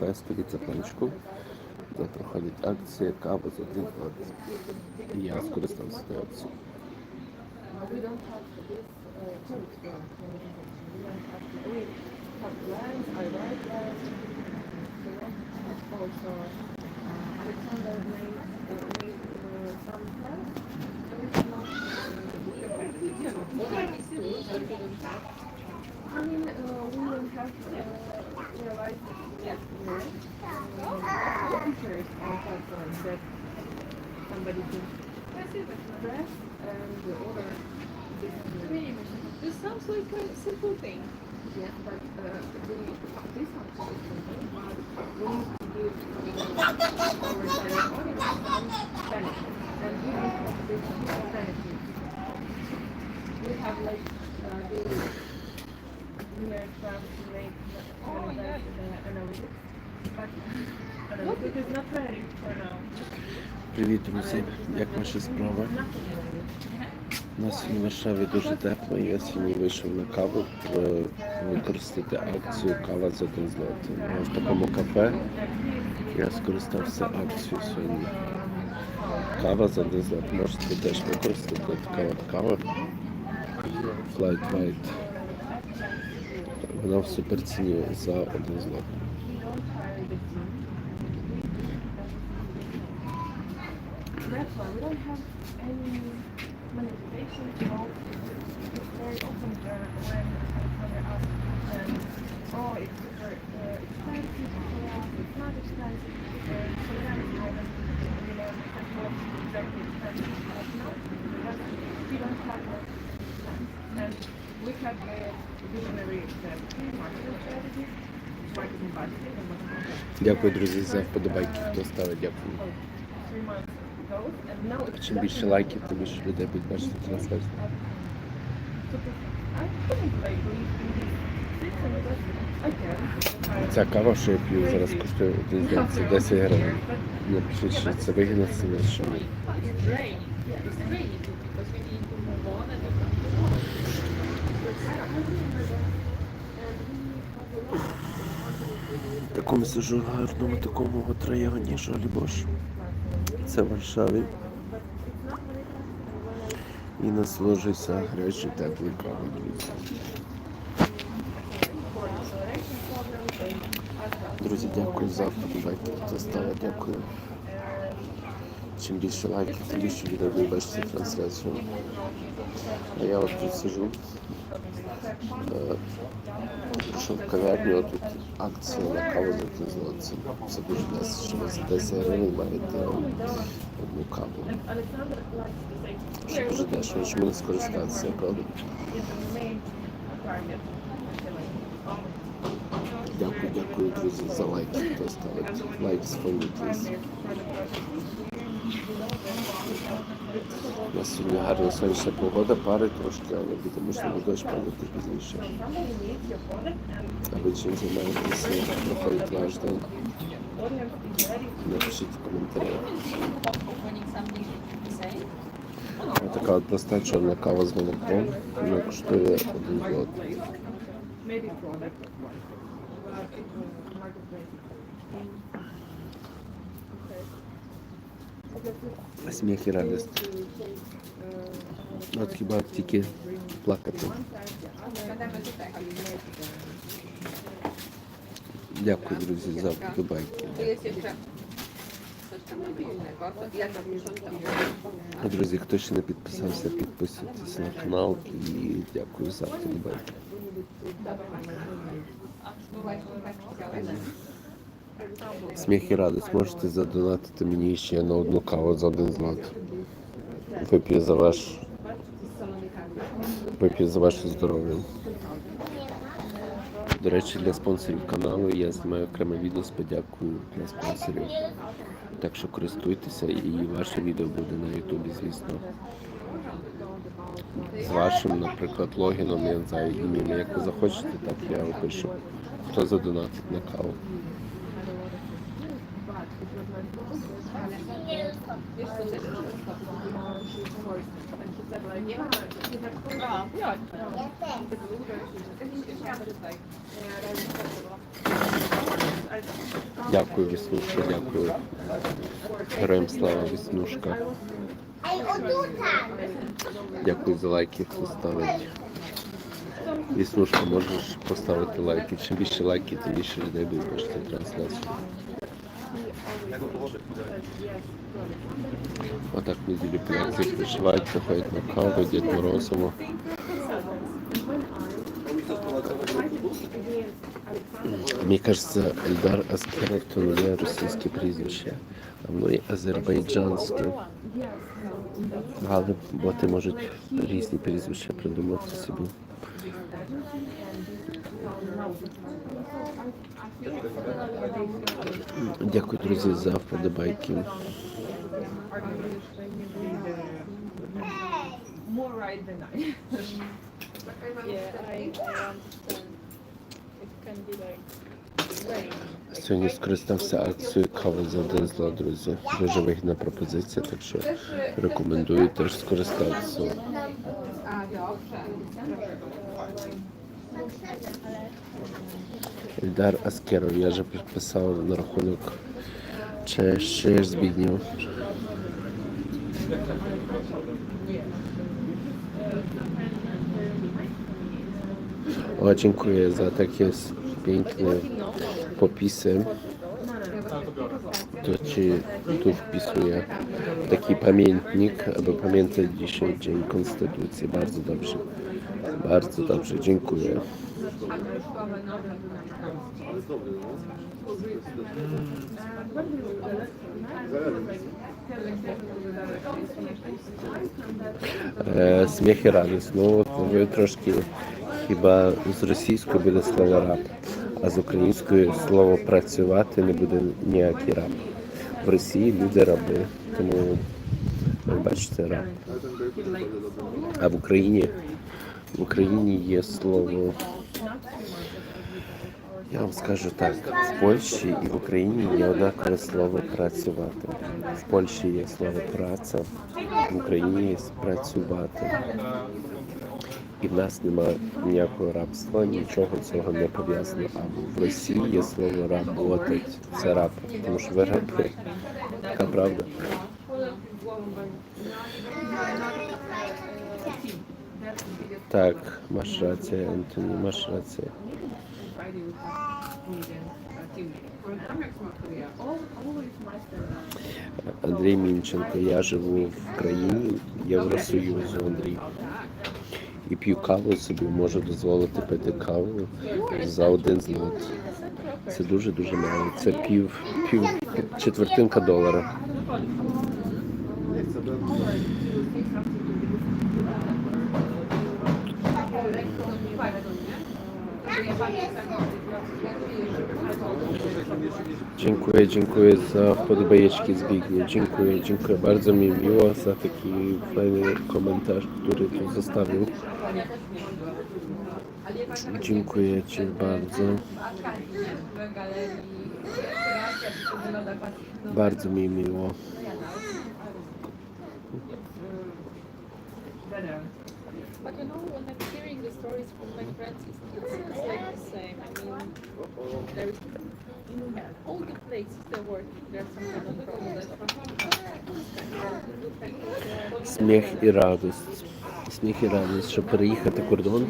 кафе стоїть за панчком, де проходить акція кава за 1,20. І я скористався цією акцією. We don't have this uh, tourist that somebody can press and order this. This sounds like a simple thing. Yeah, but uh, this one is simple, but we need to give Привіт, друзі! Як ваші справи? У нас в Варшаві дуже тепло, я сьогодні вийшов на каву е, використати акцію кава за один злотий. В такому кафе я скористався акцією сьогодні. Кава за один злотий. Можете теж використати така от кава. Flight White. Вона в суперціні за один злотий. That's why we don't have any manipulation, so it's very often there when when ask um, oh it's super uh, expensive for us, it's not expensive, uh, so then we know that you know that's what exactly expensive but no, but we don't have that and we have a visionary strategy, marketing strategy, marketing budget and what Дякую, друзі, за вподобайки, хто ставить. Дякую. Чим більше лайків, тим більше людей будуть бачити трансляцію. Ця кава, що я п'ю, зараз коштує один здається 10 гривень. Що це вигідна ціна, що ні. It's great. It's great because we need to move on and В такому сижу гарному такому от районі Жолібош. Це в. І насолоджуюся гарячою теплою кавою, друзі. Дякую за фідбек. Стало дякую. Чим більше лайків, тим більше людей ви бачите трансляцію. А я от тут сижу. Е, Прийшов в кав'ярню, тут акція на каву за три злоті. Це дуже десь, що ви за 10 гривень маєте одну каву. Що дуже дешево, чому не скористатися, правда? Дякую, дякую, друзі, за лайки, хто ставить. Лайк з please. У нас сьогодні гарна сонячна погода, пари трошки, але буде можливо дощ падати пізніше. А чим займаєтеся, проходить ваш день? Напишіть в коментарях. Ось така от проста чорна кава з молоком. Вона коштує один злотий. Maybe product but it was marketplace. Сміх і радість. От хіба тільки плакати. Дякую, друзі, за вподобайки. Друзі, хто ще не підписався, підписуйтесь на канал і дякую за вподобайки. Сміх і радість можете задонатити мені ще на одну каву за один злот. Вип'ю за ваш вип'ю за ваше здоров'я. До речі, для спонсорів каналу я знімаю окреме відео з подякою для спонсорів. Так що користуйтеся і ваше відео буде на Ютубі, звісно. З вашим, наприклад, логіном, я знаю, ім'ям, як ви захочете, так я опишу. Хто задонатить на каву. Wiesz co, też Yeah. I Дякую, Віснушка, дякую. Героям слава Віснушка. Дякую за лайки, хто ставить. Віснушка, можеш поставити лайки. Чим більше лайків, тим більше людей буде бачити трансляцію. Отак в пляці відпочивають, приходять на каву, Дід Морозово. Мені кажеться, Ельдар Аскеров то не російське прізвище, а воно є азербайджанське. Але боти можуть різні прізвища придумати собі. Дякую, друзі, за вподобайки. Yeah, I, understand. It can be like. Сьогодні скористався акцією кави за один зло, друзі. Дуже вигідна пропозиція, так що рекомендую теж скористатися. Ільдар Аскеров, я вже підписав на рахунок чи ще ж Збігнів. O, dziękuję za takie piękne popisy. To ci tu wpisuję taki pamiętnik, aby pamiętać dzisiaj Dzień Konstytucji. Bardzo dobrze. Bardzo dobrze, dziękuję. Сміх і радість. Ну, от ви трошки хіба з російської буде слово раб, а з української слово працювати не буде ніякий раб. В Росії люди раби, тому ви бачите раб. А в Україні в Україні є слово. Я вам скажу так, в Польщі і в Україні є однакове слово працювати. В Польщі є слово праця, в Україні є працювати. І в нас немає ніякого рабства, нічого цього не пов'язано. А в Росії є слово работать. Це раб, тому що ви раби. Така правда. Так, маєш рація, Антоні, маєш рація. Андрій Мінченко, я живу в країні Євросоюзу, Андрій. І п'ю каву собі, можу дозволити пити каву за один злот. Це дуже-дуже мало. Це пів, пів четвертинка долара. Dziękuję, dziękuję za podobajeczki Zbigniew. Dziękuję, dziękuję bardzo mi miło za taki fajny komentarz, który tu zostawił. Dziękuję Ci bardzo. Bardzo mi miło. But you know, when I'm hearing the stories from my friends, it's, it's, like the same. I mean, there is in all the places they work, there's some problem. Сміх і радість. Сміх і радість, щоб переїхати кордон.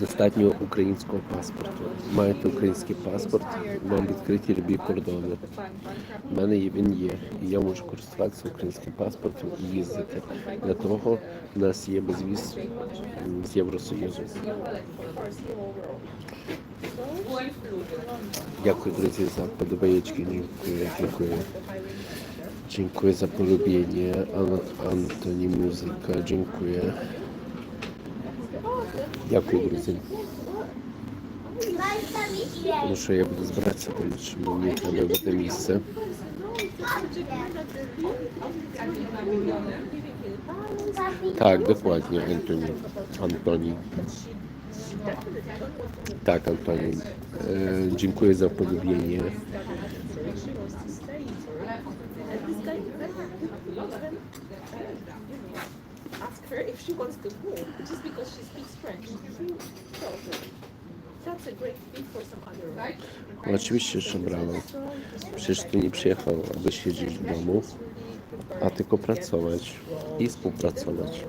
Достатньо українського паспорту. Маєте український паспорт, вам відкриті любі кордони. У мене він є. І я можу користуватися українським паспортом і їздити. Для того в нас є безвіз з Євросоюзу. Дякую, друзі, за подобаєчки. Дякую, дякую. Dziękuję za polubienie. An- Antoni Muzyka, dziękuję. Дякую, друзі. Тому що я буду збиратися, тому що мені треба буде місце. Так, dokładnie, Антоні. Антоні. Так, Антоні. Е, Dziękuję za polubienie. her if she wants to go, just because she speaks French. You tell her. That's a great thing for some other? No oczywiście, że brano. Przecież tu nie przyjechał, aby siedzieć w domu, a tylko pracować i współpracować.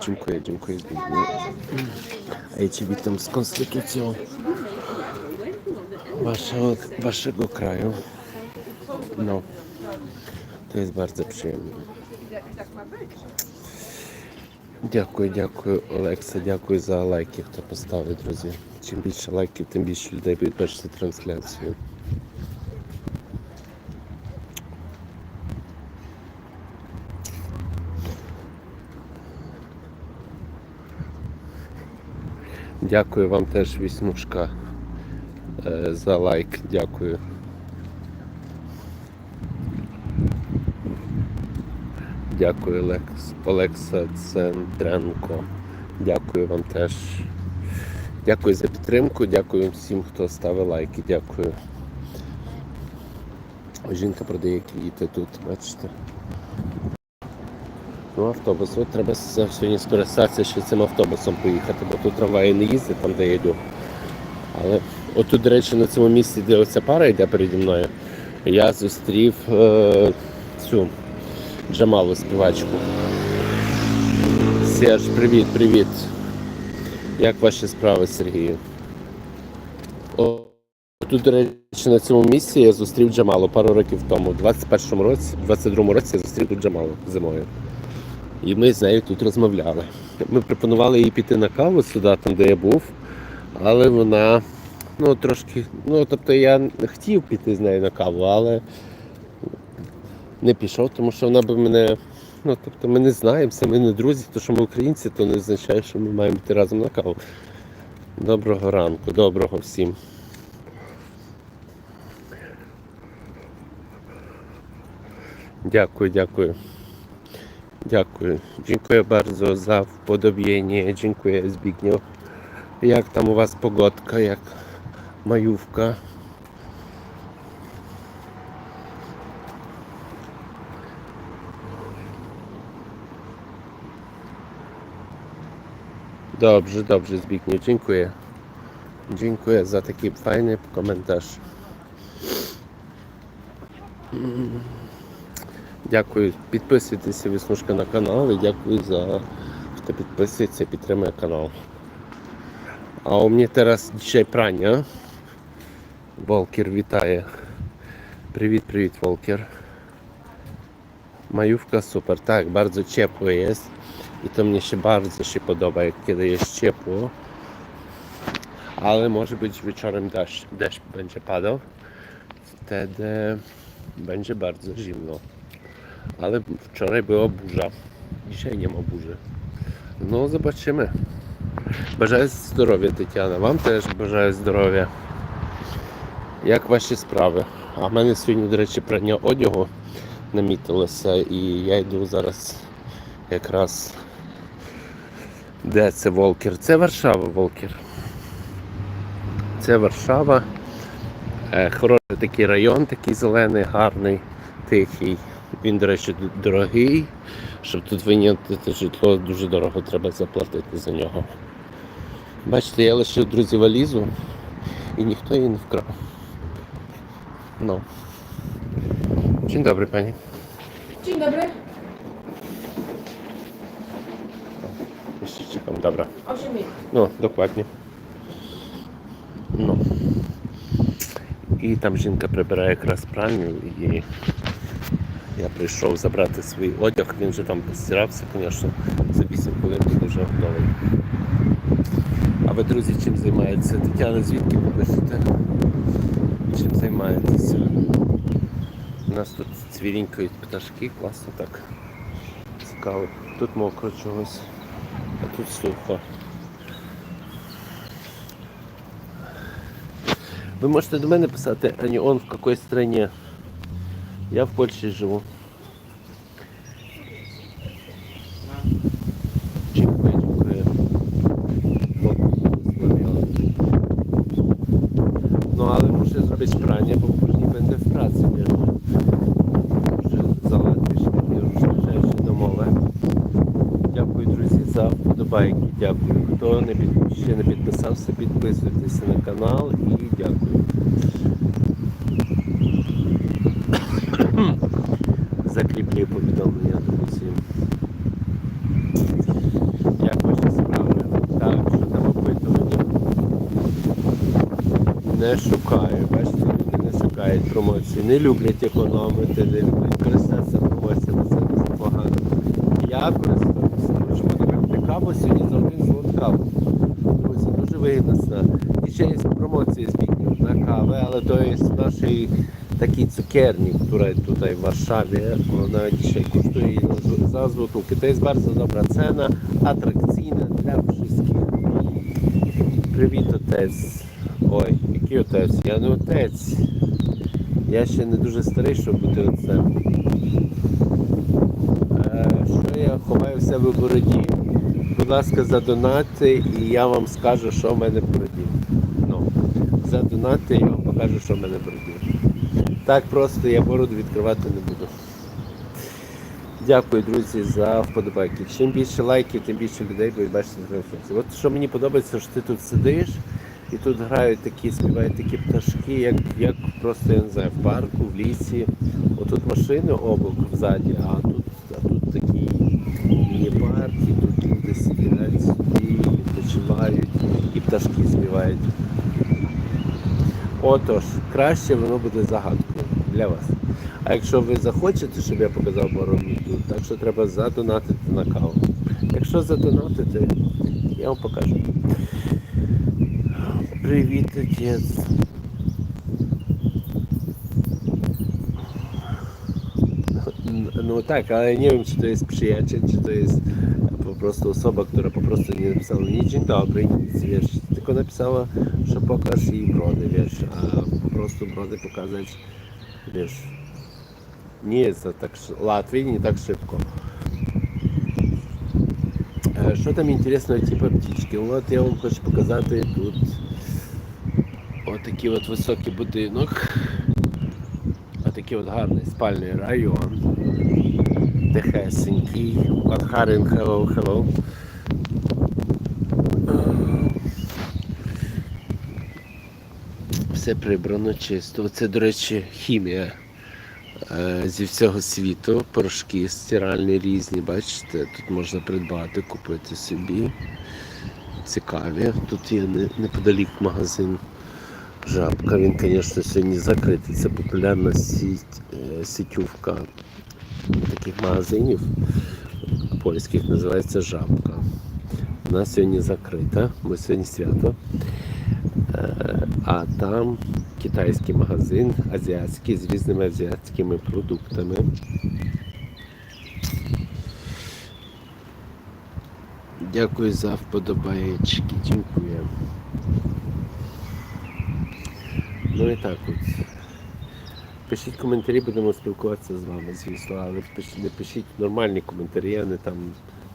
Dziękuję, dziękuję. Ej, cię witam z konstytucją. Waszego, waszego kraju. No, to jest bardzo przyjemne. Дякую, дякую, Олекса, дякую за лайки, хто поставив, друзі. Чим більше лайків, тим більше людей будуть бачити трансляцію. Дякую вам теж, віснушка, е, за лайк. Дякую. Дякую, Олекс, Олекса Цендренко. Дякую вам теж. Дякую за підтримку, дякую всім, хто ставив лайки. Дякую. Жінка продає квіти тут, бачите. Ну, автобус. От треба сьогодні скористатися ще цим автобусом поїхати, бо тут трамваї не їздять там, де я йду. Але отут, до речі, на цьому місці, де оця пара йде переді мною, я зустрів е, цю Джамалу співачку. Серж, привіт, привіт. Як ваші справи, Сергію? О, тут, до речі, на цьому місці я зустрів Джамалу пару років тому. У 21-му році, в 22-му році я зустрів тут Джамалу зимою. І ми з нею тут розмовляли. Ми пропонували їй піти на каву сюди, там, де я був, але вона ну, трошки. Ну, тобто я хотів піти з нею на каву, але не пішов, тому що вона би мене. Ну, тобто ми не знаємося, ми не друзі, то що ми українці, то не означає, що ми маємо йти разом на каву. Доброго ранку, доброго всім. Дякую, дякую. Дякую. Dziękuję bardzo za wpodobienie. Dziękuję Zbigniew. Jak tam u Was pogodka, jak majówka? Dobrze, dobrze Zbigniew, dziękuję. Dziękuję za taki fajny komentarz. Дякую. Підписуйтеся Віснушка на канал і дякую за хто підписується, підтримує канал. А у мене зараз dzisiaj прання. Волкер вітає. Привіт, привіт, Волкер. Majówka super, tak, bardzo ciepło jest i to mnie się bardzo się podoba, jak kiedy jest ciepło. Ale może być wieczorem deszcz, deszcz będzie padał. Wtedy będzie bardzo zimno. Ale wczoraj była burza. Dzisiaj nie ma burzy. No zobaczymy. Бажаю здоров'я, Тетяна. Вам теж бажаю здоров'я. Як ваші справи? А в мене сьогодні, до речі, прання одягу намітилося і я йду зараз якраз. Де це Волкер? Це Варшава, Волкер. Це Варшава. Е, Хороший такий район, такий зелений, гарний, тихий. Він, до речі, дорогий. Щоб тут виняти житло, дуже дорого треба заплатити за нього. Бачите, я лишив друзі валізу і ніхто її не вкрав. Ну. Dzień dobry pani. Dzień dobry. Jeszcze czekam, dobra. 8 minut. Ну, dokładnie. Ну. І там жінка прибирає якраз пральню і я прийшов забрати свій одяг, він вже там постирався, звісно, за 8 хвилин він вже готовий. А ви, друзі, чим займаєтеся? Тетяна, звідки? Чим займаєтеся? У нас тут цвірінькають пташки, класно так. Цікаво. Тут мокро чогось, а тут сухо. Ви можете до мене писати, а не он в якій стране. Я в Польщі живу. Дякую, дякую. Бог благословив. Ну, ale zrobić pranie, bo później będę w pracy, nie? Muszę załatwić takie różne rzeczy domowe. за вподобайки. Дякую. Хто не під, ще не підписався, підписуйтесь на канал і дякую. Закріплюю повідомлення, друзі. Як ваші справи? Так, що там опитування? Не шукаю, бачите, люди не шукають промоції, не люблять економити, не люблять користатися промоціями, це дуже погано. Я користуюся, хочу подивити каву сьогодні за один злот каву. Друзі, дуже вигідна ціна. І ще є промоція збігнів на кави, але то є нашій такій цукерні, która tutaj w Warszawie, ona dzisiaj kosztuje za złotówkę. To jest bardzo dobra cena, atrakcyjna dla wszystkich. Привіт, отець. Ой, який отець? Я не отець. Я ще не дуже старий, щоб бути отцем. Е, що я ховаю в себе в бороді? Будь ласка, задонати і я вам скажу, що в мене в бороді. Ну, задонати, я вам покажу, що в мене в бороді. Так просто я бороду відкривати не буду. Дякую, друзі, за вподобайки. Чим більше лайків, тим більше людей будуть бачити. От що мені подобається, що ти тут сидиш і тут грають такі, співають такі пташки, як, як просто я не знаю, в парку, в лісі. Отут машини обок взаді, а тут, а тут такі міні-парк, і тут люди сидять собі, відпочивають і пташки співають. Отож, краще воно буде загадкою для вас. А якщо ви захочете, щоб я показав бороду так що треба задонатити на каву. Якщо задонатити, я вам покажу. Привіт, отець. No tak, ale nie wiem, czy to jest przyjaciel, czy to jest po prostu osoba, która po prostu nie napisała nic dzień dobry, nic, wiesz, tylko napisała, że pokaż jej brody, wiesz, a po prostu brody pokazać, wiesz, nie jest to tak sz- łatwiej, nie tak szybko. Е, Що там інтересного типу птички? От я вам хочу показати тут отакий от високий будинок. Отакий от гарний спальний район. Тихесенький. От Харин, hello, hello. Все прибрано чисто. Це, до речі, хімія е, зі всього світу. Порошки стиральні різні, бачите, тут можна придбати, купити собі. Цікаві. Тут є неподалік магазин Жабка. Він, звісно, сьогодні закритий. Це популярна сіть, е, сітювка таких магазинів польських, називається Жабка. Вона сьогодні закрита, бо сьогодні свято. Е, А там китайський магазин, азіатський, з різними азіатськими продуктами. Дякую за вподобаєчки, Ну так от. Пишіть коментарі, будемо спілкуватися з вами, звісно, але не пишіть нормальні коментарі, а не там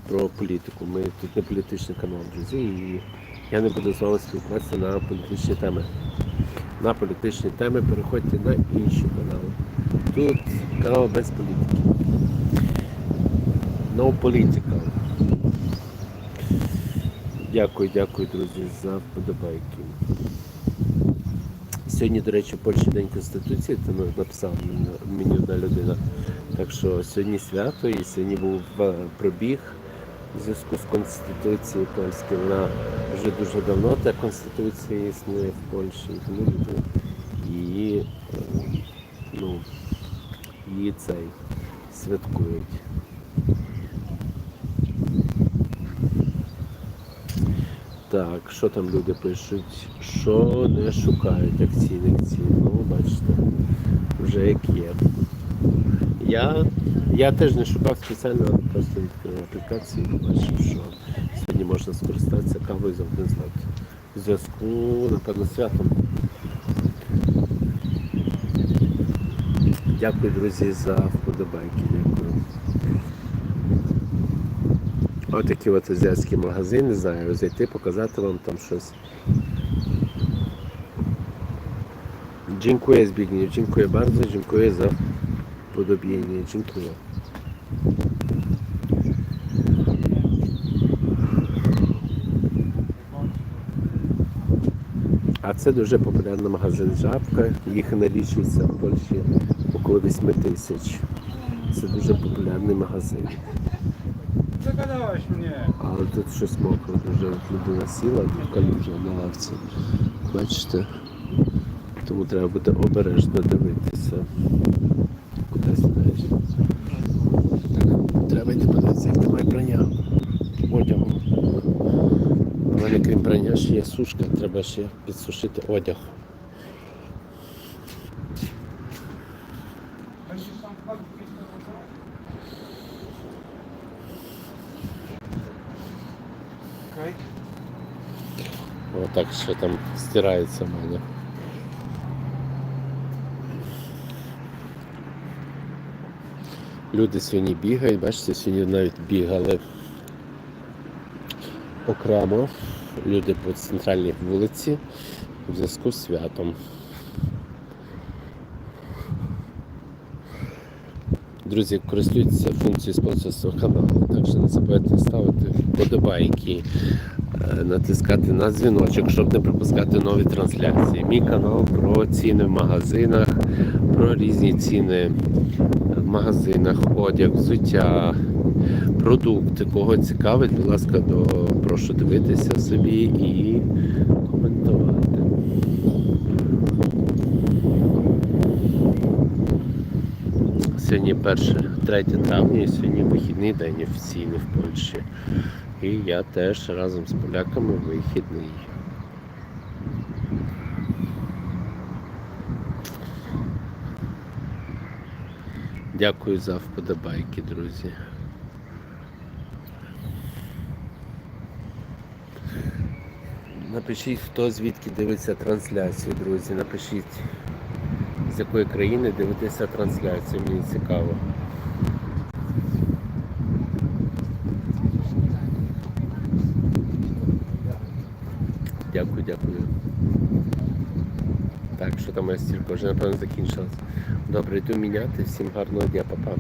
про політику. Ми тут не політичний канал, друзі, і я не буду з вами спілкуватися на політичні теми. На політичні теми переходьте на інші канали. Тут канал без політики. No political. Дякую, дякую, друзі, за вподобайки. Сьогодні, до речі, в Польщі День Конституції, це написав мені, одна людина. Так що сьогодні свято і сьогодні був е, пробіг у зв'язку з Конституцією польською. Вона вже дуже давно та конституція існує в Польщі, тому люди її, е, ну, її цей святкують. Так, що там люди пишуть? Що не шукають акційних цін? Ну, бачите, вже як є. Я, я теж не шукав спеціально, просто відкрив аплікацію і побачив, що сьогодні можна скористатися кавою один злот. В зв'язку, напевно, святом. Дякую, друзі, за вподобайки. Отакі от азіатські магазини, знаю, зайти, показати вам там щось. Dziękuję збігнів, дякую дуже, дякую за podobienie, дякую. А це дуже популярний магазин Жабка, їх налічується в Польщі около 8 тисяч. Це дуже популярний магазин. Але тут щось мокро, От людина сіла калюжа на лавці. Бачите? Тому треба бути обережно дивитися. Кудись. Так, треба йти подивитися, як немає прання одягу. Мене крім прання ще є сушка, треба ще підсушити одяг. Отак ще там стирається в мене. Люди сьогодні бігають, бачите, сьогодні навіть бігали окремо. Люди по центральній вулиці в зв'язку з святом. Друзі, користуйтеся функцією спонсорства каналу, так що не забувайте ставити вподобайки, натискати на дзвіночок, щоб не пропускати нові трансляції. Мій канал про ціни в магазинах, про різні ціни в магазинах, одяг, взуття, продукти. Кого цікавить, будь ласка, до, прошу дивитися собі і коментувати. Сьогодні 1, 3 травня і сьогодні вихідний день офіційний в Польщі. І я теж разом з поляками вихідний. Дякую за вподобайки, друзі. Напишіть, хто звідки дивиться трансляцію, друзі. Напишіть, з якої країни дивитеся трансляцію, мені цікаво. Дякую, дякую. Так, що там моя стільки вже напевно закінчилась. Добре, йду міняти. Всім гарного дня, па-па.